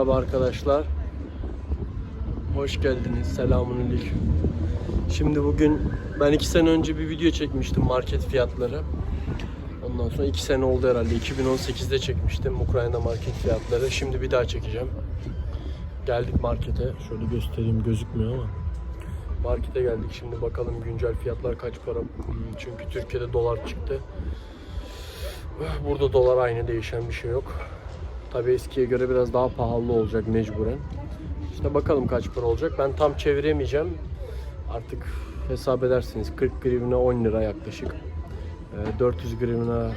Merhaba arkadaşlar. Hoş geldiniz. Selamünaleyküm. Şimdi bugün ben iki sene önce bir video çekmiştim market fiyatları. Ondan sonra iki sene oldu herhalde. 2018'de çekmiştim Ukrayna market fiyatları. Şimdi bir daha çekeceğim. Geldik markete. Şöyle göstereyim gözükmüyor ama. Markete geldik. Şimdi bakalım güncel fiyatlar kaç para. Hmm, Çünkü Türkiye'de dolar çıktı. Burada dolar aynı değişen bir şey yok. Tabii eskiye göre biraz daha pahalı olacak mecburen. İşte bakalım kaç para olacak. Ben tam çeviremeyeceğim. Artık hesap edersiniz. 40 grivne 10 lira yaklaşık. Ee, 400 grivne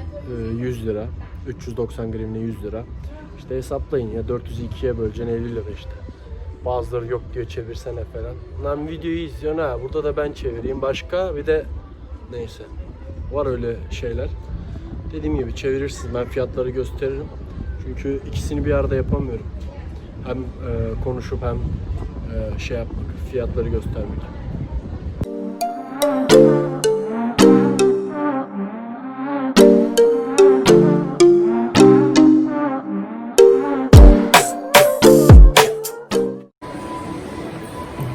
e, 100 lira. 390 grivne 100 lira. İşte hesaplayın ya 400'ü 2'ye böleceksin 50 lira işte. Bazıları yok diyor çevirsene falan. Lan videoyu izliyorsun ha burada da ben çevireyim. Başka bir de neyse. Var öyle şeyler. Dediğim gibi çevirirsiniz. Ben fiyatları gösteririm. Çünkü ikisini bir arada yapamıyorum. Hem e, konuşup hem e, şey yapmak, fiyatları göstermek.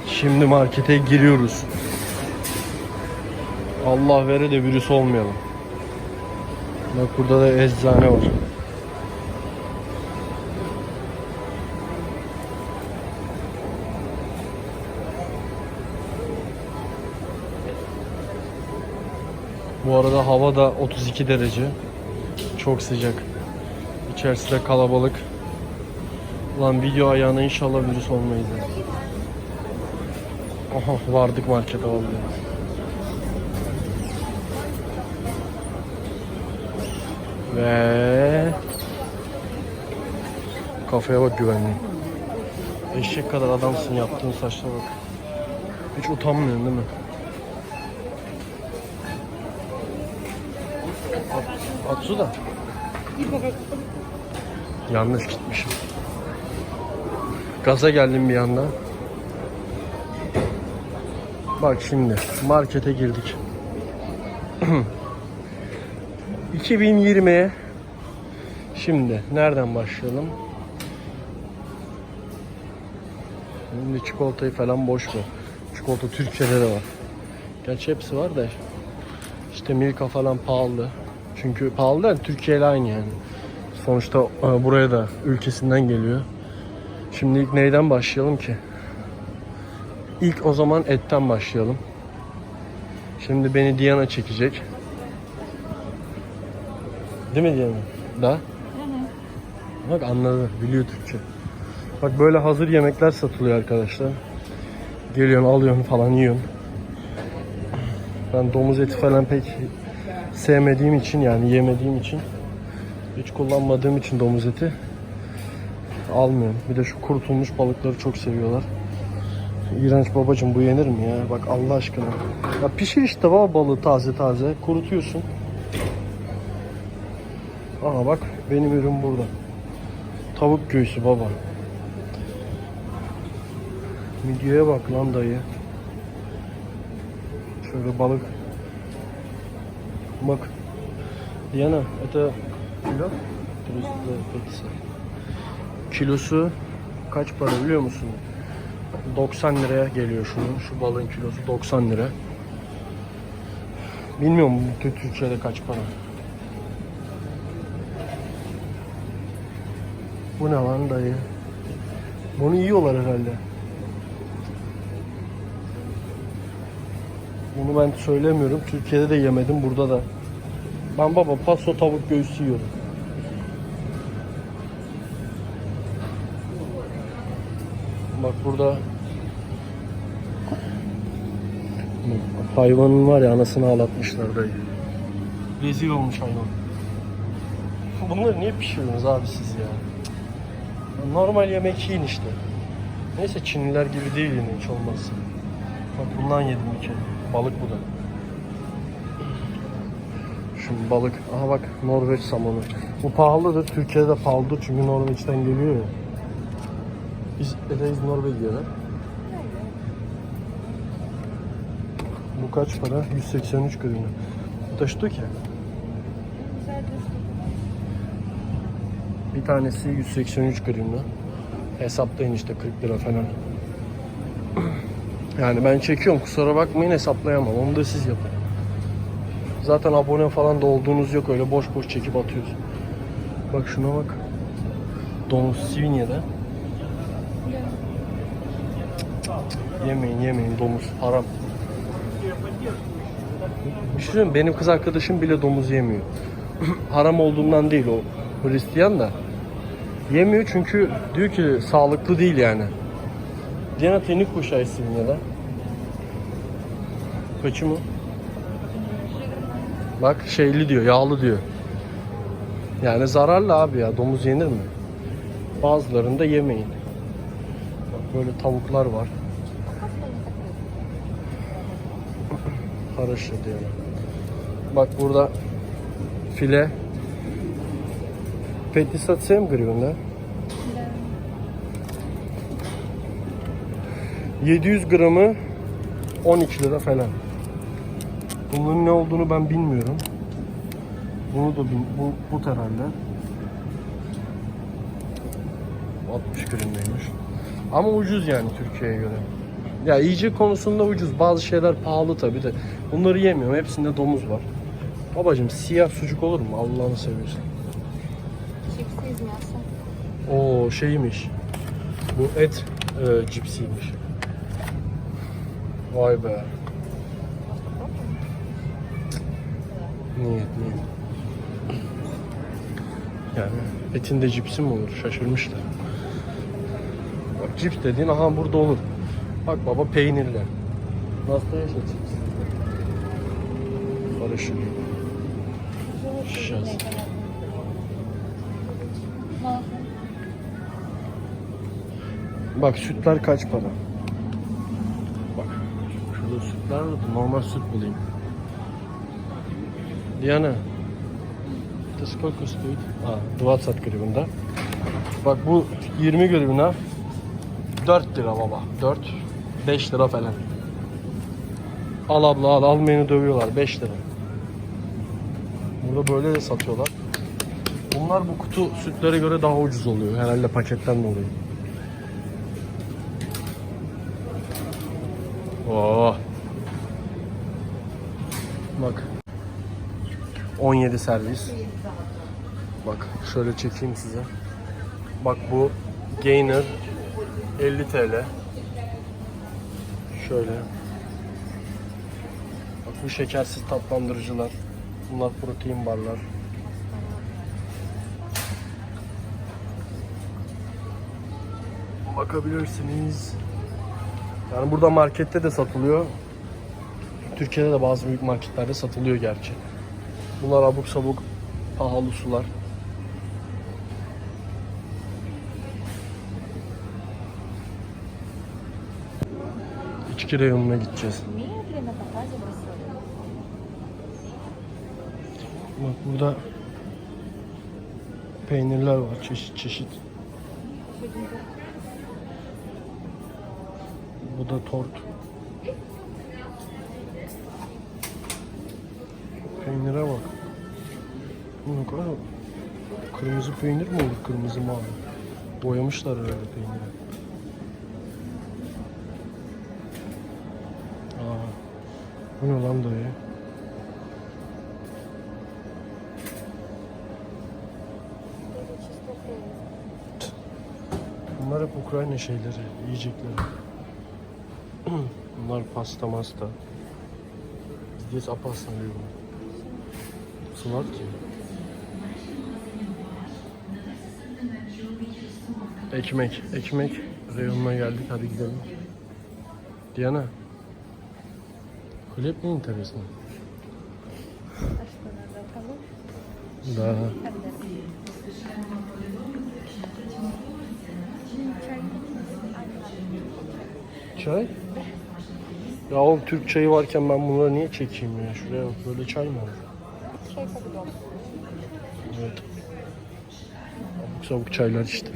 Şimdi markete giriyoruz. Allah vere de virüs olmayalım. Bak burada da eczane var. Bu arada hava da 32 derece. Çok sıcak. İçerisi de kalabalık. Lan video ayağına inşallah virüs olmayız. Aha vardık markete vallahi. Ve kafaya bak güvenli. Eşek kadar adamsın yaptığın saçlara bak. Hiç utanmıyorsun değil mi? Atsu da. Yanlış gitmişim. Gaza geldim bir anda. Bak şimdi markete girdik. 2020'ye şimdi nereden başlayalım? Şimdi çikolatayı falan boş ver. Çikolata Türkiye'de de var. Gerçi hepsi var da işte Milka falan pahalı. Çünkü pahalı da Türkiye ile aynı yani. Sonuçta e, buraya da ülkesinden geliyor. Şimdi ilk neyden başlayalım ki? İlk o zaman etten başlayalım. Şimdi beni Diana çekecek. Değil mi Diana? Da? Bak anladı, biliyor Türkçe. Bak böyle hazır yemekler satılıyor arkadaşlar. Geliyorsun, alıyorsun falan yiyorsun. Ben domuz eti falan pek sevmediğim için yani yemediğim için hiç kullanmadığım için domuz eti almıyorum. Bir de şu kurutulmuş balıkları çok seviyorlar. İğrenç babacım bu yenir mi ya? Bak Allah aşkına. Ya pişir işte baba balığı taze taze. Kurutuyorsun. Aha bak benim ürün burada. Tavuk göğsü baba. Videoya bak lan dayı. Şöyle balık. Bak. Diana, это kilo? Kilosu kaç para biliyor musun? 90 liraya geliyor şunun. Şu balığın kilosu 90 lira. Bilmiyorum bu Türkiye'de kaç para. Bu ne lan dayı? Bunu yiyorlar herhalde. Bunu ben söylemiyorum. Türkiye'de de yemedim. Burada da. Ben baba paso tavuk göğsü yiyorum. Bak burada hayvanın var ya anasını ağlatmışlar dayı. Rezil olmuş hayvan. Bunları niye pişiriyorsunuz abi siz ya? Normal yemek yiyin işte. Neyse Çinliler gibi değil yine hiç olmazsa. Bak bundan yedim bir kere. Balık bu da. Şu balık. Aha bak Norveç somonu. Bu pahalıdır. Türkiye'de pahalıdır çünkü Norveç'ten geliyor ya. Biz Reis Norveç'e Bu kaç para? 183 grivna. Bu ki. Bir tanesi 183 grivna. Hesaplayın işte 40 lira falan. Yani ben çekiyorum kusura bakmayın hesaplayamam. Onu da siz yapın. Zaten abone falan da olduğunuz yok öyle boş boş çekip atıyorsun. Bak şuna bak. Domuz Sivinya'da. Yemeyin yemeyin domuz haram. Bir şey benim kız arkadaşım bile domuz yemiyor. haram olduğundan değil o Hristiyan da. Yemiyor çünkü diyor ki sağlıklı değil yani. Diana teni kuşağı Sivinya'da. Kaçı mı? Bak şeyli diyor, yağlı diyor. Yani zararlı abi ya. Domuz yenir mi? Bazılarını da yemeyin. Bak böyle tavuklar var. Хорошо diyor. Bak burada file. Пятьдесят семь гривен, да? 700 gramı 12 lira falan. Bunların ne olduğunu ben bilmiyorum. Bunu da bin, bu, bu herhalde. 60 gramdaymış. Ama ucuz yani Türkiye'ye göre. Ya yiyecek konusunda ucuz. Bazı şeyler pahalı tabii de. Bunları yemiyorum. Hepsinde domuz var. Babacım siyah sucuk olur mu? Allah'ını seviyorsan. Cipsiz mi Oo şeymiş. Bu et e, cipsiymiş. Vay be. Niyet niyet. Yani etinde cipsi mi olur? Şaşırmışlar. Bak cips dediğin aha burada olur. Bak baba peynirle. Nasıl yaşa cips? Karışık. Şans. Bak sütler kaç para? sütler unuttum. Normal süt bulayım. Diana. Das Coco Süt. Aa, duvat sat gribinde. Bak bu 20 gribine 4 lira baba. 4. 5 lira falan. Al abla al. Almayanı dövüyorlar. 5 lira. Burada böyle de satıyorlar. Bunlar bu kutu sütlere göre daha ucuz oluyor. Herhalde paketten dolayı. Oh. 17 servis. Bak şöyle çekeyim size. Bak bu Gainer 50 TL. Şöyle. Bak bu şekersiz tatlandırıcılar. Bunlar protein barlar. Bakabilirsiniz. Yani burada markette de satılıyor. Türkiye'de de bazı büyük marketlerde satılıyor gerçi. Bunlar abuk sabuk pahalı sular. İçki reyonuna gideceğiz. Bak burada peynirler var çeşit çeşit. Bu da tort. Peynire bak. Bu ne kadar kırmızı peynir mi olur kırmızı mavi? Boyamışlar herhalde peyniri. Aa, bu ne lan dayı? Bunlar hep Ukrayna şeyleri, yiyecekleri. Bunlar pasta masta. Здесь опасно люди. Smart. Ekmek, ekmek reyonuna geldik. Hadi gidelim. Diana. Kulüp mi enteresan? Да. Çay? Ya oğlum Türk çayı varken ben bunları niye çekeyim ya? Şuraya bak böyle çay mı olur? şey tadı dolu. Evet. Abuk sabuk çaylar işte.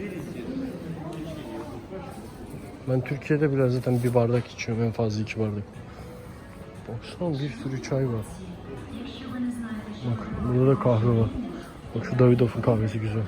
Ben Türkiye'de bile zaten bir bardak içiyorum. En fazla iki bardak. Baksana bir sürü çay var. Bak burada da kahve var. Bak şu Davidoff'un kahvesi güzel.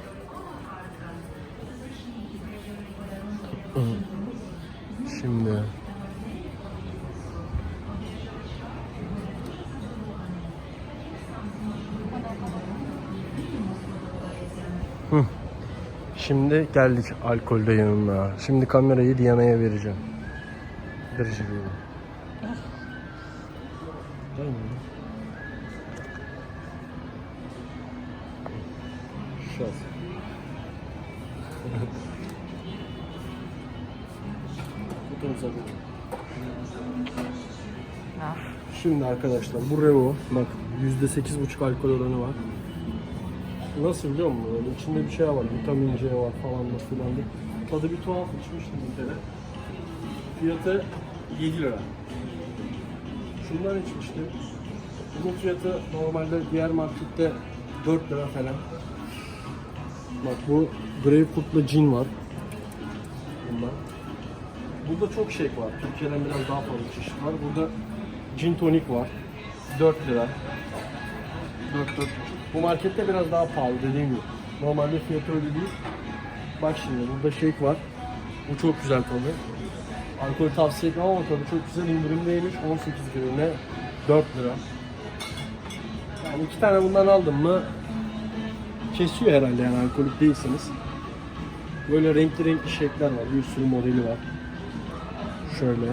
Şimdi geldik alkolde yanına. Şimdi kamerayı Diyana'ya vereceğim. Vereceğim. Mi? Şans. Fotoğrafı Şimdi arkadaşlar bu Revo bak %8,5 alkol oranı var. Nasıl biliyor musun? Böyle içinde bir şey var, vitamin C var falan da filan da. Tadı bir tuhaf içmiştim bir kere. Fiyatı 7 lira. Şundan içmiştim. Bunun fiyatı normalde diğer markette 4 lira falan. Bak bu Greyfurt'la cin var. Bundan. Burada çok şey var. Türkiye'den biraz daha fazla çeşit var. Burada gin tonik var. 4 lira. 4 4 Bu markette biraz daha pahalı dediğim gibi. Normalde fiyatı öyle değil. Bak şimdi burada shake var. Bu çok güzel tadı. Alkol tavsiye etmem ama tadı çok güzel indirimdeymiş. 18 liraya 4 lira. Yani iki tane bundan aldım mı kesiyor herhalde yani alkolik değilseniz. Böyle renkli renkli shake'ler var. Bir sürü modeli var. Şöyle.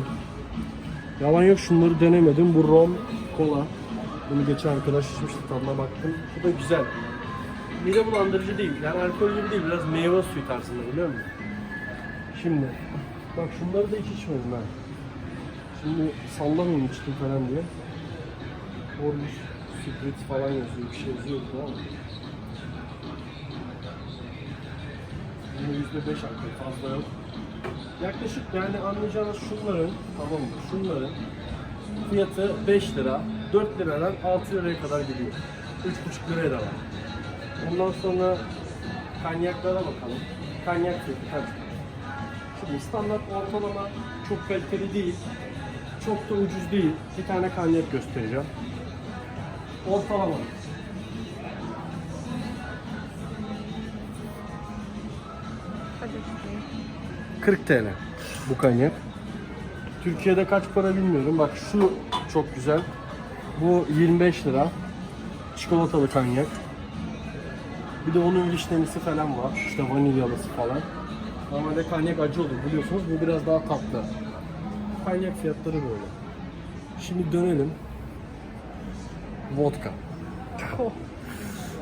Yalan yok şunları denemedim. Bu rom, kola. Bunu geçen arkadaş içmişti tadına baktım. Bu da güzel. Mide bulandırıcı değil. Yani alkol gibi değil. Biraz meyve suyu tarzında biliyor musun? Şimdi. Bak şunları da hiç içmedim ben. Şimdi sallamayayım içtim falan diye. Orange Spritz falan yazıyor. Bir şey yazıyor ama. Bunun %5 alkol fazla yok. Yaklaşık yani anlayacağınız şunların, tamam mı? Şunların fiyatı 5 lira, 4 liradan 6 liraya kadar gidiyor. 3,5 liraya da var. Ondan sonra kanyaklara bakalım. Kanyak fiyatı kaç? Şimdi standart ortalama çok kaliteli değil. Çok da ucuz değil. Bir tane kanyak göstereceğim. Ortalama. Hadi. 40 TL bu kanyak. Türkiye'de kaç para bilmiyorum. Bak şu çok güzel. Bu 25 lira. Çikolatalı kanyak. Bir de onun vişnelisi falan var. İşte vanilyalısı falan. Normalde kanyak acı olur biliyorsunuz. Bu biraz daha tatlı. Kanyak fiyatları böyle. Şimdi dönelim. Vodka. О,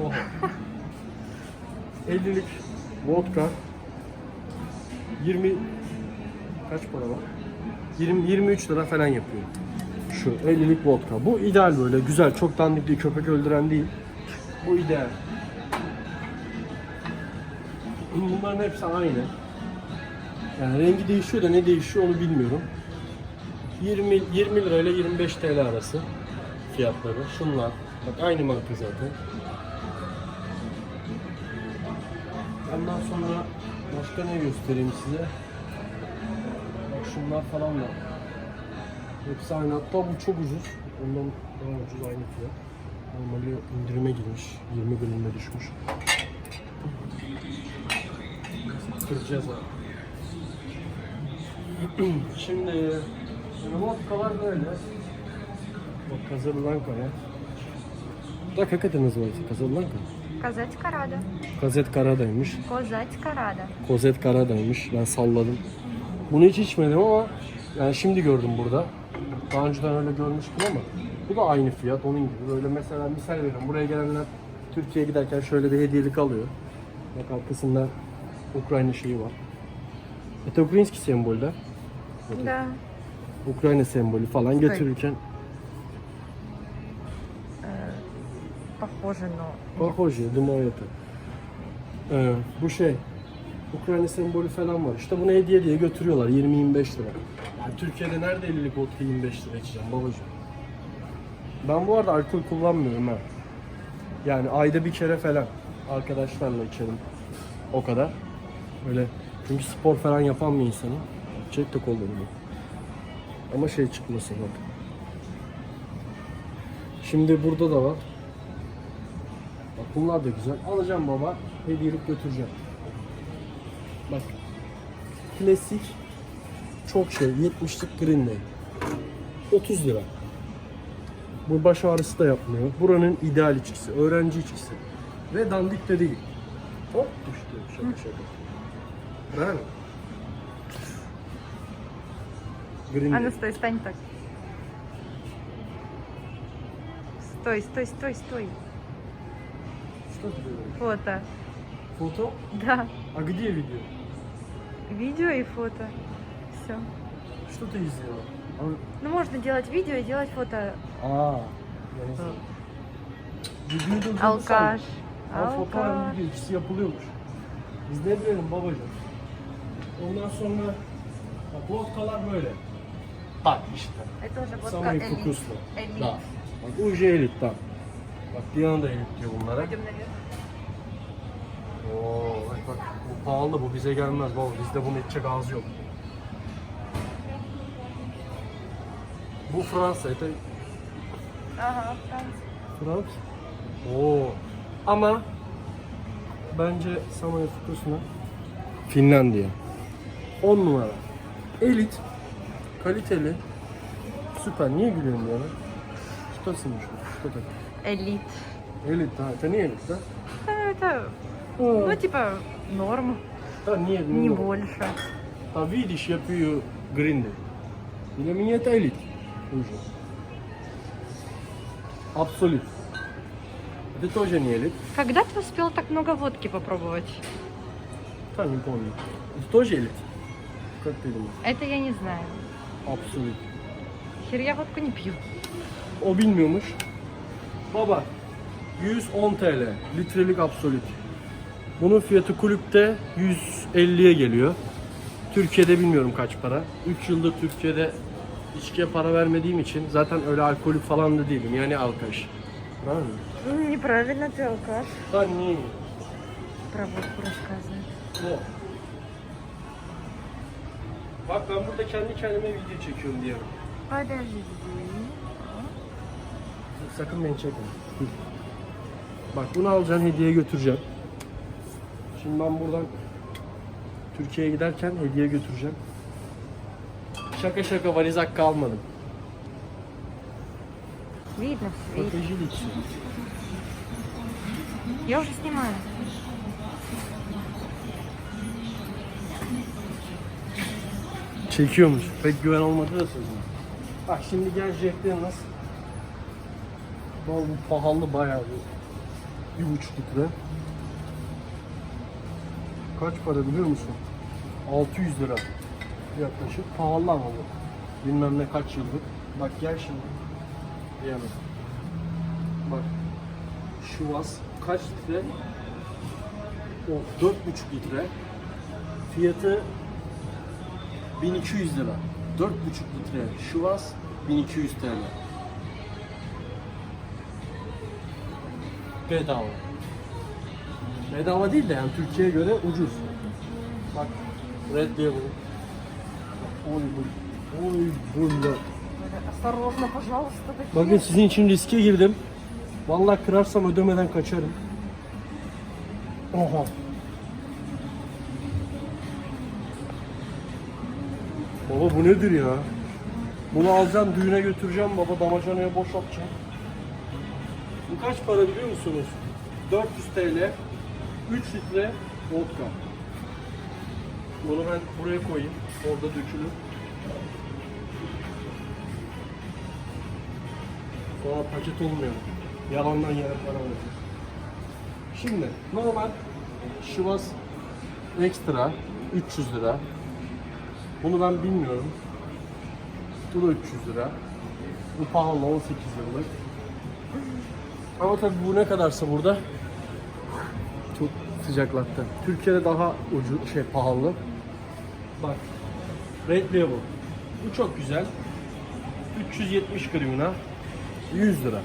Oha. 50'lik vodka 20 kaç para var? 20 23 lira falan yapıyor. Şu 50'lik vodka. Bu ideal böyle güzel. Çok dandik değil. Köpek öldüren değil. Bu ideal. Bunların hepsi aynı. Yani rengi değişiyor da ne değişiyor onu bilmiyorum. 20 20 lira ile 25 TL arası fiyatları. Şunlar. Bak aynı marka zaten. Ondan sonra başka ne göstereyim size? Bak şunlar falan var. Hepsi aynı. Hatta bu çok ucuz. Ondan daha ucuz aynı fiyat. Normali indirime girmiş. 20 bölümde düşmüş. Kıracağız abi. Şimdi vodkalar böyle. Bak Casablanca'ya. Так, как это называется? Казабланка? Козать Карада. Gazet Karada'ymış. Козать Карада. Kozet Karada'ymış. Ben salladım. Bunu hiç içmedim ama yani şimdi gördüm burada. Daha önceden öyle görmüştüm ama bu da aynı fiyat onun gibi. Böyle mesela misal veriyorum. Buraya gelenler Türkiye'ye giderken şöyle bir hediyelik alıyor. Bak arkasında Ukrayna şeyi var. Это украинский sembol de. Да. Ukrayna sembolü falan getirirken Похоже, но... Pahoj ya, Dumayete. Ee, bu şey, Ukrayna sembolü falan var. İşte bunu hediye diye götürüyorlar 20-25 lira. Yani Türkiye'de nerede 50'lik vodka 25 lira içeceğim babacığım. Ben bu arada alkol kullanmıyorum ha. Yani ayda bir kere falan arkadaşlarla içerim. O kadar. Öyle çünkü spor falan yapan bir insanım. Çek de kollarımı. Ama şey çıkmasın bak. Şimdi burada da var. Bak bunlar da güzel. Alacağım baba. Hediyelik götüreceğim. Bak. klasik çok şey 70'lik Green Day. 30 lira. Bu baş ağrısı da yapmıyor. Buranın ideal içkisi, öğrenci içkisi. Ve dandik de değil. Hop düştü şaka şaka. Değil mi? Green А Day. ну стой, стань так. Стой, стой, стой, стой. Что ты делаешь? Фото. Фото? Да. А где видео? Видео и фото. Все. Что ты сделал? Ну можно делать видео и делать фото. Aa. Yani Videoyu durdurdu Алкаш. Ama foto hem Алкаш. video ikisi yapılıyormuş. Biz ne diyelim babacığım? Ondan sonra bak vodkalar böyle. Bak işte. Это уже водка Самый элит. вкусный. Элит. Da. Bak Uji elit da. Bak Diana da elit diyor bunlara. Пойдем наверх. Oo bak bak bu pahalı bu bize gelmez baba. Bizde bunu içecek ağzı yok. Bu Fransa. Это Ага, Франц. Frans. Oo. Ama bence Samaya Fukusuna Finlandiya. 10 numara. Elit. Kaliteli. Süper. Niye gülüyorsun bana? Tutasınmış bu. Что так? Элит. Elit ha. Это не элит, да? Э, Это, ну типа, норм. Да нет, Не не больше. А видишь, я пью Гриндель. Для меня это элит уже. Абсолют. Это тоже не элит. Когда ты успел так много водки попробовать? Да, не помню. Это тоже элит? Как ты думаешь? Это я не знаю. Absolut. Хер я водку не пью. O bilmiyormuş. Baba 110 TL litrelik absolut. Bunun fiyatı kulüpte 150'ye geliyor. Türkiye'de bilmiyorum kaç para. 3 yıldır Türkiye'de içkiye para vermediğim için zaten öyle alkolik falan da değilim. Yani alkış. Правильно? Неправильно ты алкаш. Да не. Про водку рассказывает. Bu. Bak ben burada kendi kendime video çekiyorum diye. Подожди. Sakın beni çekme. Bak bunu alacaksın hediye götüreceğim. Şimdi ben buradan Türkiye'ye giderken hediye götüreceğim. Şaka şaka valiz hakkı almadım. Видно все, видно. Strateji içi. Я уже снимаю. Çekiyormuş. Pek güven olmadı da sözüne. Bak şimdi gel Jack Daniels. Bu bu pahalı bayağı bir. Bir buçuk litre. Kaç para biliyor musun? 600 lira yaklaşık. Pahalı ama bu. Bilmem ne kaç yıllık. Bak gel şimdi. Diyemem. Bak. Şu vas kaç litre? O 4,5 litre. Fiyatı 1200 lira. 4,5 litre Şuvas 1200 TL. Bedava. Bedava değil de yani Türkiye'ye göre ucuz. Bak Red Devil. Oy bu. Oy burada. Осторожно, пожалуйста. Bakın sizin için riske girdim. Vallahi kırarsam ödemeden kaçarım. Oha. Baba bu nedir ya? Bunu alacağım düğüne götüreceğim baba damacanaya boşaltacağım. Bu kaç para biliyor musunuz? 400 TL 3 litre vodka. Bunu ben buraya koyayım. Orada dökülür. Sonra paket olmuyor. Yalandan yere para veriyor. Şimdi normal Şivas ekstra 300 lira. Bunu ben bilmiyorum. Bu da 300 lira. Bu pahalı 18 liralık. Ama tabii bu ne kadarsa burada çok sıcaklattı. Türkiye'de daha ucuz şey pahalı. Bak Red Label. Bu çok güzel. 370 grivna 100 lira.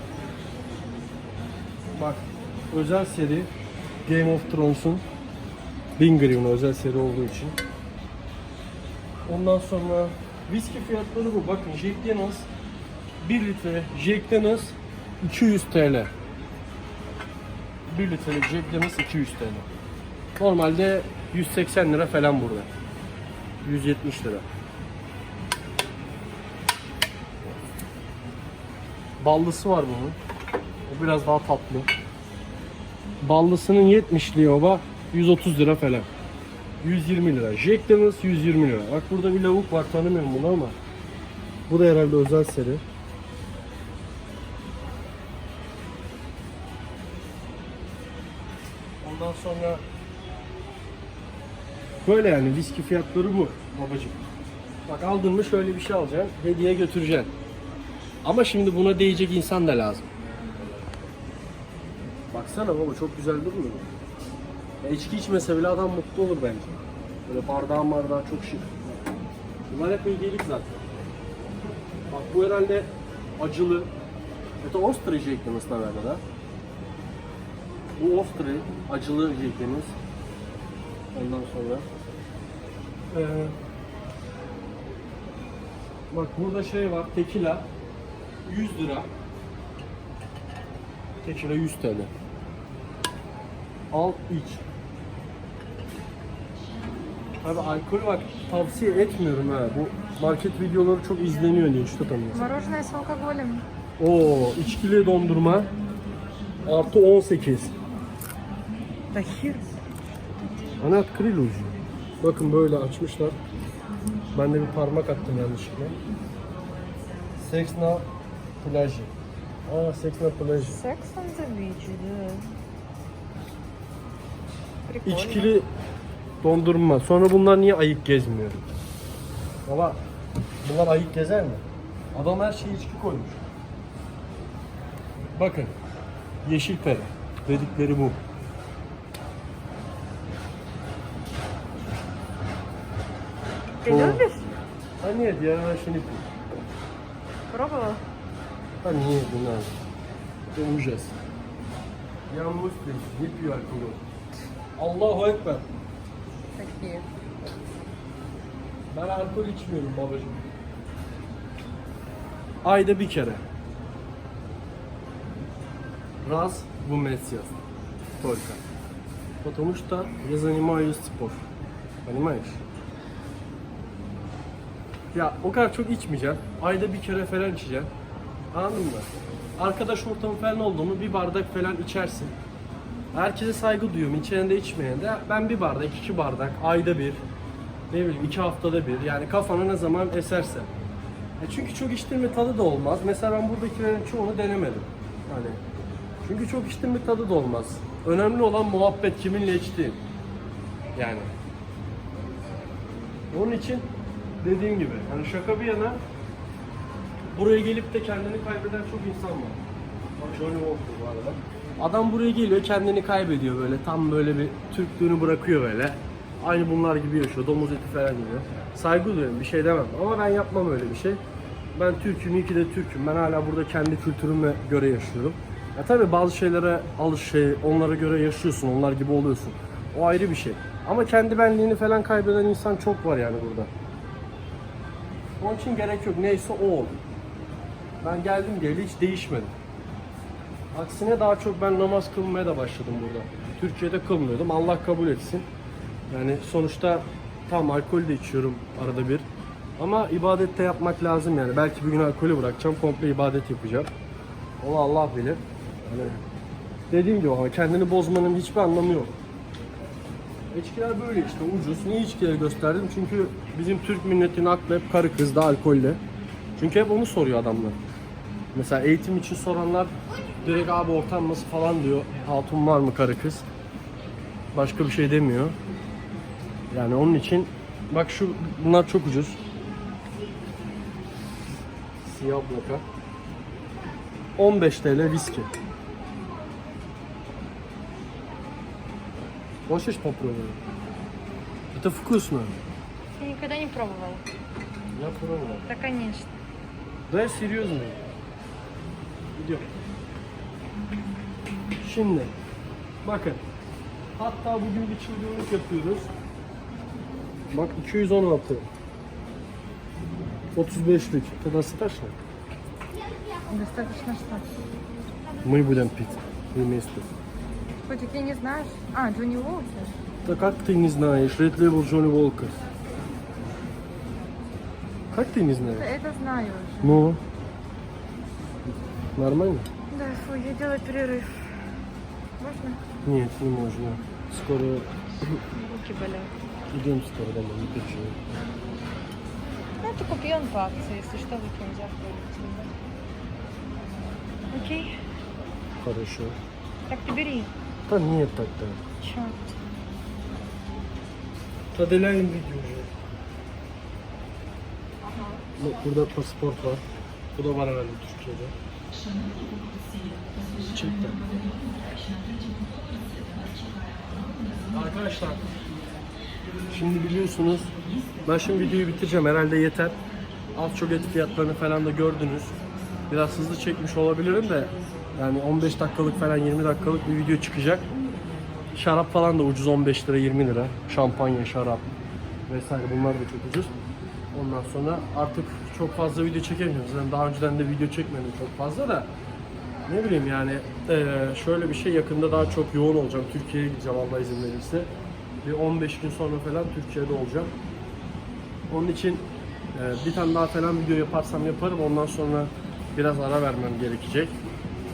Bak özel seri Game of Thrones'un 1000 grivna özel seri olduğu için. Ondan sonra viski fiyatları bu. Bakın Jack Daniels 1 litre Jack Daniels 200 TL. 1 litrelik Jack Daniels 200 TL. Normalde 180 lira falan burada. 170 lira. Ballısı var bunun. O biraz daha tatlı. Ballısının 70'liği oba 130 lira falan. 120 lira. Jack Daniels 120 lira. Bak burada bir lavuk var tanımıyorum bunu ama. Bu da herhalde özel seri. Ondan sonra böyle yani viski fiyatları bu babacığım. Bak aldın mı şöyle bir şey alacaksın, hediye götüreceksin. Ama şimdi buna değecek insan da lazım. Baksana baba çok güzel durmuyor mu? Ya içki içmese bile adam mutlu olur bence. Böyle bardağı bardağı çok şık. Bunlar hep hediyelik zaten. Bak bu herhalde acılı. Это острый жейкеміз, наверное, да? Bu ostre, acılı yiyeceğimiz. Ondan sonra ee, bak burada şey var, tekila 100 lira. Tekila 100 TL. Al iç. Abi alkol bak tavsiye etmiyorum ha. Bu market videoları çok izleniyor diye işte tanıyorsun. Мороженое с алкоголем. Oo, içkili dondurma artı 18. Да хер. Anat krilucu. Bakın böyle açmışlar. Ben de bir parmak attım yanlışlıkla. Seksna plajı. Aa Seksna plajı. Seksna tabii İçkili dondurma. Sonra bunlar niye ayık gezmiyor? Baba bunlar ayık gezer mi? Adam her şeyi içki koymuş. Bakın. Yeşil pere. Dedikleri bu. Ты О. любишь? А нет, я раньше не пил. Пробовал? А нет, не надо. Это ужас. Я муслим, не пью алкоголь. Allahu Ekber. Такие. Ben alkol içmiyorum babacığım. Ayda bir kere. Раз в месяц. Только. Потому что я занимаюсь спор. Понимаешь? Ya o kadar çok içmeyeceğim. Ayda bir kere falan içeceğim. Anladın mı? Arkadaş ortamı falan oldu mu bir bardak falan içersin. Herkese saygı duyuyorum. İçen de içmeyen de. Ben bir bardak, iki bardak, ayda bir, ne bileyim iki haftada bir. Yani kafana ne zaman eserse. E çünkü çok içtin mi tadı da olmaz. Mesela ben buradakilerin çoğunu denemedim. Hani çünkü çok içtin mi tadı da olmaz. Önemli olan muhabbet kiminle içtiğin. Yani. Onun için dediğim gibi hani şaka bir yana buraya gelip de kendini kaybeden çok insan var. Johnny Walker bu arada. Adam buraya geliyor kendini kaybediyor böyle tam böyle bir Türklüğünü bırakıyor böyle. Aynı bunlar gibi yaşıyor domuz eti falan yiyor. Saygı duyuyorum bir şey demem ama ben yapmam öyle bir şey. Ben Türk'üm iyi ki de Türk'üm. Ben hala burada kendi kültürüme göre yaşıyorum. Ya tabii bazı şeylere alış şey, onlara göre yaşıyorsun, onlar gibi oluyorsun. O ayrı bir şey. Ama kendi benliğini falan kaybeden insan çok var yani burada. Onun için gerek yok. Neyse o oldu. Ben geldim diye hiç değişmedim. Aksine daha çok ben namaz kılmaya da başladım burada. Türkiye'de kılmıyordum. Allah kabul etsin. Yani sonuçta tam alkol de içiyorum arada bir. Ama ibadette yapmak lazım yani. Belki bir gün alkolü bırakacağım. Komple ibadet yapacağım. Onu Allah bilir. Yani dediğim gibi ama kendini bozmanın hiçbir anlamı yok. İçkiler böyle işte ucuz. Niye içkileri gösterdim? Çünkü bizim Türk milletinin aklı hep karı kızda alkolle. Çünkü hep onu soruyor adamlar. Mesela eğitim için soranlar direkt abi ortam nasıl falan diyor. Hatun var mı karı kız? Başka bir şey demiyor. Yani onun için bak şu bunlar çok ucuz. Siyah bloka. 15 TL viski. Хочешь попробовать? Это вкусно. Я никогда не пробовала. Я пробовал. Да, конечно. Да я серьезно. Gidiyor. Şimdi bakın. Hatta bugün bir çılgınlık yapıyoruz. Bak 216. 35'lik. Ты достаточно? Достаточно что? Мы будем пить вместе. Котик, я не знаешь. А, Джонни Уолкер. Да как ты не знаешь? Red Label Johnny Walker. Как ты не знаешь? Это знаю уже. Ну, нормально? Да, фу, я делаю перерыв. Можно? Нет, не можно. Скоро Руки болят. идем скоро домой, не переживай. Ну, это купи он по акции, если что, выкинь завтра. Окей. Хорошо. Так ты бери. Да нет так-то. Чё? Tadelayın video уже. Bu- Burada pasaport var. Bu da var herhalde Türkiye'de. Çek de. Arkadaşlar Şimdi biliyorsunuz ben şimdi videoyu bitireceğim herhalde yeter. Az çok et fiyatlarını falan da gördünüz. Biraz hızlı çekmiş olabilirim de yani 15 dakikalık falan 20 dakikalık bir video çıkacak. Şarap falan da ucuz 15 lira 20 lira. Şampanya, şarap vesaire bunlar da çok ucuz. Ondan sonra artık çok fazla video çekemiyoruz. Yani daha önceden de video çekmedim çok fazla da ne bileyim yani şöyle bir şey yakında daha çok yoğun olacağım. Türkiye'ye gideceğim Allah izin verirse. Bir 15 gün sonra falan Türkiye'de olacağım. Onun için bir tane daha falan video yaparsam yaparım. Ondan sonra biraz ara vermem gerekecek.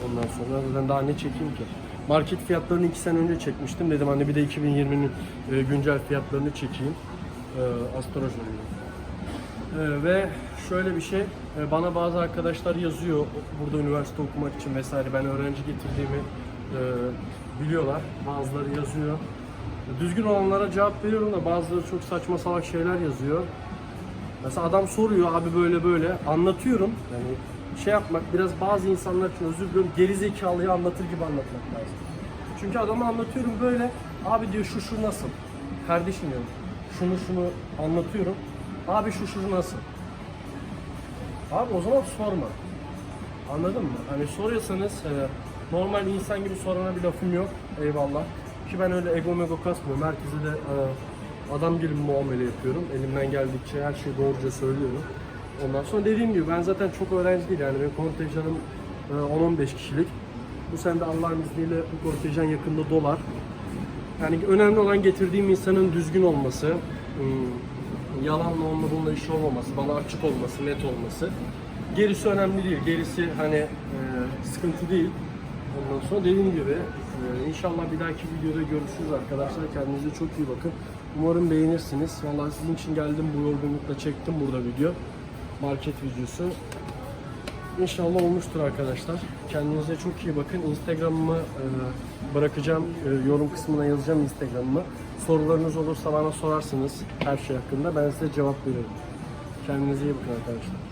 Ondan sonra zaten daha ne çekeyim ki? Market fiyatlarını 2 sene önce çekmiştim. Dedim hani bir de 2020'nin e, güncel fiyatlarını çekeyim. E, astrolojinin. Ee, ve şöyle bir şey, e, bana bazı arkadaşlar yazıyor burada üniversite okumak için vesaire ben öğrenci getirdiğimi e, biliyorlar. Bazıları yazıyor. Düzgün olanlara cevap veriyorum da bazıları çok saçma salak şeyler yazıyor. Mesela adam soruyor abi böyle böyle anlatıyorum. Yani şey yapmak biraz bazı insanlar için özür diliyorum geri zekalıyı anlatır gibi anlatmak lazım. Çünkü adama anlatıyorum böyle abi diyor şu şu nasıl? Kardeşim diyorum şunu şunu anlatıyorum. Abi şu şu nasıl? Abi o zaman sorma. Anladın mı? Hani soruyorsanız e, normal insan gibi sorana bir lafım yok. Eyvallah. Ki ben öyle ego mego kasmıyorum. Herkese de e, adam gibi muamele yapıyorum. Elimden geldikçe her şeyi doğruca söylüyorum. Ondan sonra dediğim gibi ben zaten çok öğrenci değil yani benim kontenjanım e, 10-15 kişilik. Bu sene de Allah'ın izniyle bu kontenjan yakında dolar. Yani önemli olan getirdiğim insanın düzgün olması, hmm, yalanla onunla bununla iş olmaması, bana açık olması, net olması. Gerisi önemli değil. Gerisi hani e, sıkıntı değil. Ondan sonra dediğim gibi e, inşallah bir dahaki videoda görüşürüz arkadaşlar. Kendinize çok iyi bakın. Umarım beğenirsiniz. Vallahi sizin için geldim bu yorgunlukla çektim burada video. Market videosu. İnşallah olmuştur arkadaşlar. Kendinize çok iyi bakın. Instagram'ımı e, bırakacağım. E, yorum kısmına yazacağım Instagram'ımı. Sorularınız olursa bana sorarsınız her şey hakkında. Ben size cevap veririm. Kendinize iyi bakın arkadaşlar.